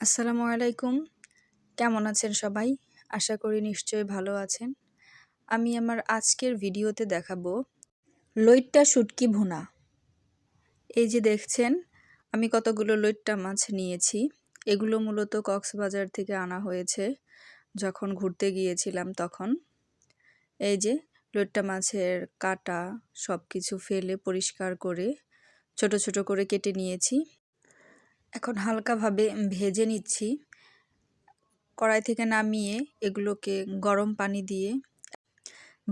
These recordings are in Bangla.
আসসালামু আলাইকুম। কেমন আছেন সবাই? আশা করি নিশ্চয়ই ভালো আছেন। আমি আমার আজকের ভিডিওতে দেখাবো লইট্টা শুটকি ভুনা। এই যে দেখছেন, আমি কতগুলো লইট্টা মাছ নিয়েছি। এগুলো মূলত কক্সবাজার থেকে আনা হয়েছে যখন ঘুরতে গিয়েছিলাম তখন। এই যে লইট্টা মাছের কাটা সব কিছু ফেলে পরিষ্কার করে ছোট ছোট করে কেটে নিয়েছি। এখন হালকাভাবে ভেজে নিচ্ছি। কড়াই থেকে নামিয়ে এগুলোকে গরম পানি দিয়ে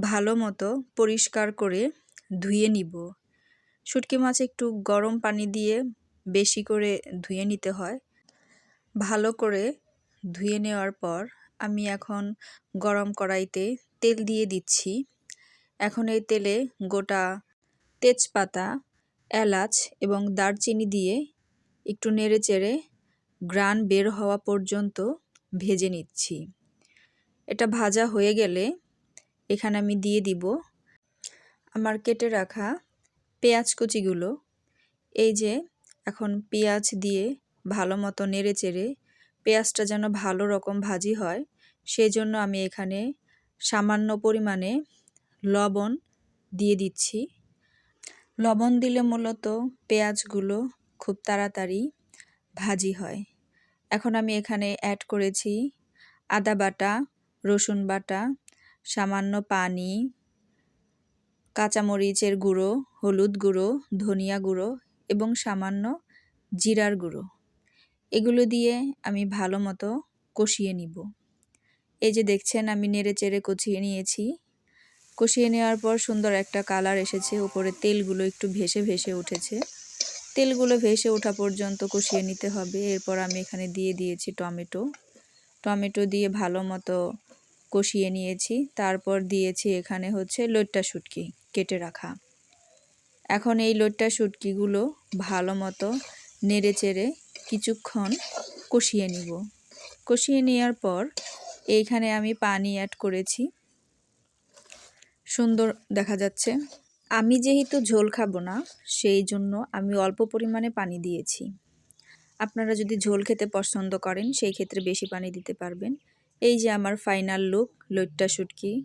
ভালো মতো পরিষ্কার করে ধুয়ে নিব। শুটকি মাছ একটু গরম পানি দিয়ে বেশি করে ধুয়ে নিতে হয়। ভালো করে ধুয়ে নেওয়ার পর আমি এখন গরম কড়াইতে তেল দিয়ে দিচ্ছি। এখন এই তেলে গোটা তেজপাতা, এলাচ এবং দারচিনি দিয়ে একটু নেড়ে চেড়ে গ্রান বের হওয়া পর্যন্ত ভেজে নিচ্ছি। এটা ভাজা হয়ে গেলে এখানে আমি দিয়ে দিব আমার কেটে রাখা পেঁয়াজ কুচিগুলো। এই যে এখন পেঁয়াজ দিয়ে ভালো মতো নেড়ে চেড়ে পেঁয়াজটা যেন ভালো রকম ভাজি হয়, সেই জন্য আমি এখানে সামান্য পরিমাণে লবণ দিয়ে দিচ্ছি। লবণ দিলে মূলত পেঁয়াজগুলো খুব তাড়াতাড়ি ভাজি হয়। এখন আমি এখানে অ্যাড করেছি আদা বাটা, রসুন বাটা, সামান্য পানি, কাঁচামরিচের গুঁড়ো, হলুদ গুঁড়ো, ধনিয়া গুঁড়ো এবং সামান্য জিরার গুঁড়ো। এগুলো দিয়ে আমি ভালো মতো কষিয়ে নিব। এই যে দেখছেন, আমি নেড়ে চেড়ে কষিয়ে নিয়েছি। কষিয়ে নেওয়ার পর সুন্দর একটা কালার এসেছে। উপরে তেলগুলো একটু ভেসে ভেসে উঠেছে। তেলগুলো ভেসে ওঠা পর্যন্ত কষিয়ে নিতে হবে। এরপর আমি এখানে দিয়ে দিয়েছি টমেটো। টমেটো দিয়ে ভালো মতো কষিয়ে নিয়েছি। তারপর দিয়েছি এখানে হচ্ছে লইট্টা শুটকি কেটে রাখা। এখন এই লইট্টা শুটকিগুলো ভালো মতো নেড়ে চেড়ে কিছুক্ষণ কষিয়ে নিব। কষিয়ে নেওয়ার পর এইখানে আমি পানি অ্যাড করেছি। সুন্দর দেখা যাচ্ছে। আমি যেহেতু ঝোল খাব না, সেই জন্য আমি অল্প পরিমাণে পানি দিয়েছি। আপনারা যদি ঝোল খেতে পছন্দ করেন, সেই ক্ষেত্রে বেশি পানি দিতে পারবেন। এই যে আমার ফাইনাল লুক লইট্টা শুটকি।